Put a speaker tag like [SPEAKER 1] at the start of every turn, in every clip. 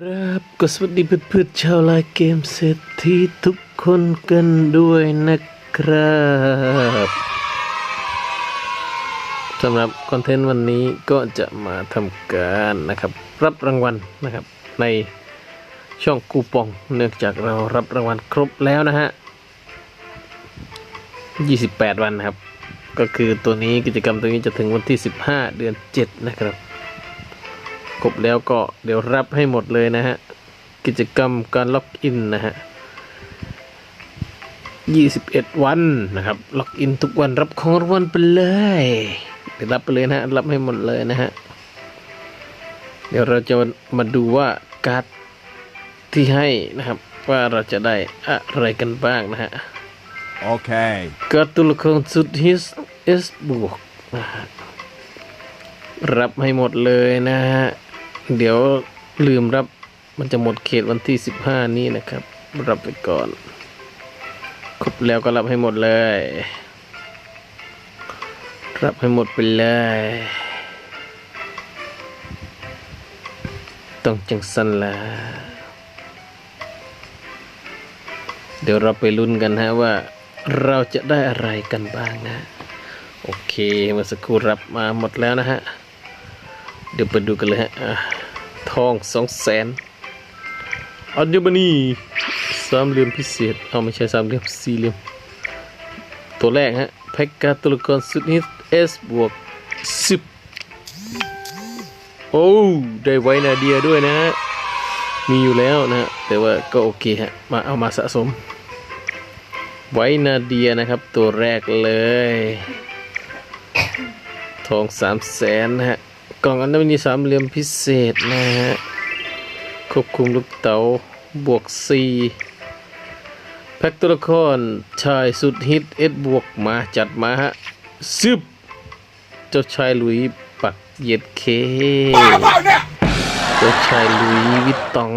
[SPEAKER 1] ครับก็สวัสดีเพื่อนๆชาวไลน์เกมเศรษฐีทุกคนกันด้วยนะครับสำหรับคอนเทนต์วันนี้ก็จะมาทำการนะครับ รับรางวัลนะครับ ในช่องคูปอง เนื่องจากเรารับรางวัลครบแล้วนะฮะ 28 วันนะครับ ก็คือตัวนี้กิจกรรมตัวนี้จะถึงวันที่ 15 เดือน 7 นะครับ ครบแล้วก็เดี๋ยวรับให้หมดเลยนะฮะ กิจกรรมการล็อกอินนะฮะ 21 วันนะครับ ล็อกอินทุกวันรับของรางวัลไปเลย เดี๋ยวรับไปเลยนะฮะ รับให้หมดเลยนะฮะ เดี๋ยวเราจะมาดูว่าการ์ดที่ให้นะครับ ว่าเราจะได้อะไรกันบ้างนะฮะ
[SPEAKER 2] Okay.
[SPEAKER 1] การ์ดตัวละครสุดฮิตเอสบวกนะฮะรับให้หมดเลยนะฮะ เดี๋ยวลืมรับมันจะหมดเขตวันที่15นี้นะครับ รับไปก่อน ครบแล้วก็รับให้หมดเลย รับให้หมดไปเลย ต้องจังสันละเดี๋ยวเราไปลุ้นกันฮะว่าเราจะได้อะไรกันบ้างนะ โอเคเมื่อสักครู่รับมาหมดแล้วนะฮะ เดี๋ยวไปดูกันเลยฮะ ทองสองแสนอัญมณีสามเหลี่ยมพิเศษ เอาไม่ใช่สามเหลี่ยมสี่เหลี่ยม ตัวแรกฮะ แพ็กการตัวละครสุดฮิต S บวกสิบโอ้ ได้ไว้นาเดียด้วยนะฮะ มีอยู่แล้วนะฮะ แต่ว่าก็โอเคฮะ มาเอามาสะสม ไว้นาเดียนะครับ ตัวแรกเลย ทองสามแสนนะฮะ กล่องอันนั้นมีสามเหลี่ยมพิเศษนะฮะควบคุมลูกเต๋าบวกสี่แพ็กตัวละครชายสุดฮิตเอ็ดบวกมาจัดมาฮะซึบเจ้าชายหลุยปักเย็ดเคเจ้าชายหลุยวิตตอง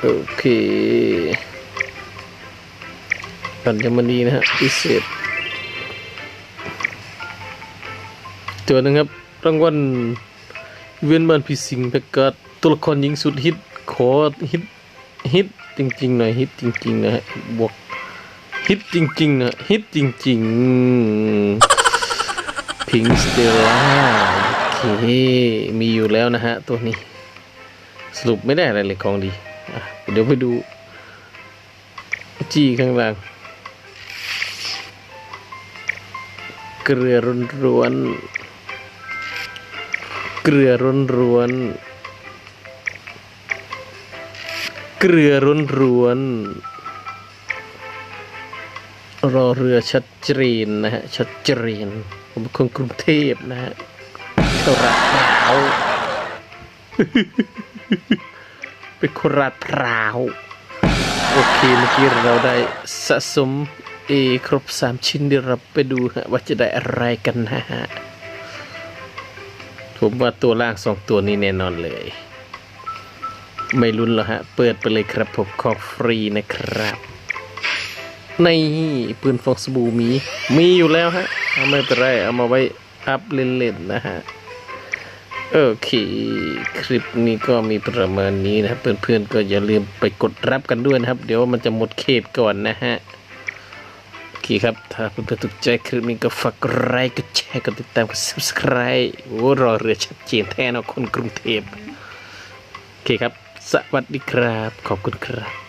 [SPEAKER 1] โอเคอัญมณีนะฮะพิเศษ ตัวนึงครับรางวัลเวียนบ้านพี่สิงห์ประกาศตัวละครหญิงสุดฮิตขอฮิตฮิตจริงๆหน่อยฮิตจริงๆนะฮะบวกฮิตจริงๆนะฮิตจริงๆพิงสเตล่าโอเคมีอยู่แล้วนะฮะตัวนี้สรุปไม่ได้อะไรเลยของดีอะเดี๋ยวไปดู จี้ข้างล่างเกลือร้นร้วนๆ เกลือร้นร้วนๆ เกลือร้นร้วนๆ รอเรือชัดเจนนะฮะ ชัดเจน ผมเป็นคนกรุงเทพนะฮะเท่ารัดพร้าวเป็นคนรัดพร้าว โอเคเมื่อกี้เราได้สะสมเอครบสามชิ้นเดี๋ยวเราไปดูฮะว่าจะได้อะไรกันนะฮะ ผมว่าตัวล่างสองตัวนี้แน่นอนเลย ไม่ลุ้นแล้วฮะ เปิดไปเลยครับผมขอฟรีนะครับ ในปืนฟองสบู่มี มีอยู่แล้วฮะ เอาไม่เป็นไร เอามาไว้อัพเล่นๆนะฮะ โอเค คลิปนี้ก็มีประมาณนี้นะครับ เพื่อนๆก็อย่าลืมไปกดรับกันด้วยนะครับ เดี๋ยวมันจะหมดเขตก่อนนะฮะ เคครับ ถ้าเพื่อนๆถูกใจคลิปนี้ก็ฝากกดไลค์กดแชร์กดติดตามกด subscribe โอ้รอเรือชัดเจนแท้เนอะคนกรุงเทพโอเคครับ สวัสดีครับ ขอบคุณครับ